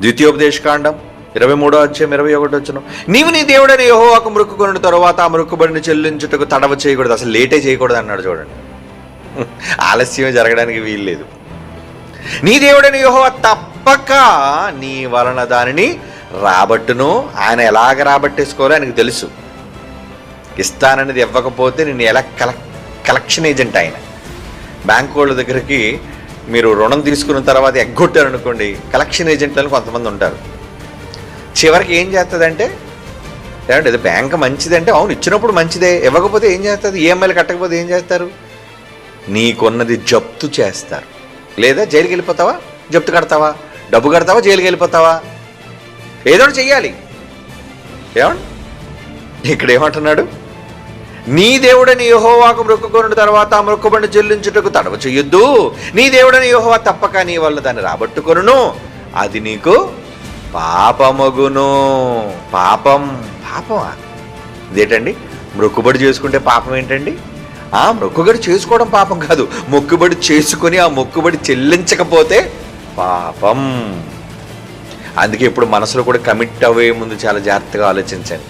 ద్వితీయోపదేశకాండం ఇరవై మూడో అధ్యాయం ఇరవై ఒకటి వచ్చిన నీవు నీ దేవుడని ఒక మృక్కుకొని తర్వాత ఆ మృక్కుబడిని చెల్లించుటకు తడవ చేయకూడదు. అసలు లేటే చేయకూడదు అన్నాడు చూడండి. ఆలస్యం జరగడానికి వీల్లేదు. నీ దేవుడని యెహోవా తప్పక నీ వలన దానిని రాబట్టును. ఆయన ఎలాగ రాబట్టేసుకోవాలో ఆయనకు తెలుసు. ఇస్తాననేది ఇవ్వకపోతే నేను ఎలా కల కలెక్షన్ ఏజెంట్ ఆయన. బ్యాంకు వాళ్ళ దగ్గరికి మీరు రుణం తీసుకున్న తర్వాత ఎగ్గొట్టారు అనుకోండి కలెక్షన్ ఏజెంట్లను కొంతమంది ఉంటారు. చివరికి ఏం చేస్తుందంటే ఏమంటే ఇది బ్యాంక్ మంచిదంటే అవును ఇచ్చినప్పుడు మంచిదే ఇవ్వకపోతే ఏం చేస్తుంది ఈఎంఐలు కట్టకపోతే ఏం చేస్తారు? నీకున్నది జప్తు చేస్తారు. లేదా జైలుకి వెళ్ళిపోతావా? జప్తు కడతావా? డబ్బు కడతావా? జైలుకి వెళ్ళిపోతావా? ఏదో ఒకటి చెయ్యాలి. ఏమండి? ఇక్కడ ఏమంటున్నాడు? నీ దేవుడని యహోవాకు మొక్కుకొనిన తర్వాత ఆ మొక్కుబడిని చెల్లించుటకు తడవ చెయ్యొద్దు నీ దేవుడని యహోవా తప్పక నీ వల్ల దాన్ని రాబట్టుకొను అది నీకు పాపమగును. పాపం పాపమా? ఇదేటండి? మొక్కుబడి చేసుకుంటే పాపం ఏంటండి? ఆ మొక్కుబడి చేసుకోవడం పాపం కాదు. మొక్కుబడి చేసుకుని ఆ మొక్కుబడి చెల్లించకపోతే పాపం. అందుకే ఇప్పుడు మనసులో కూడా కమిట్ అవ్వే ముందు చాలా జాగ్రత్తగా ఆలోచించండి.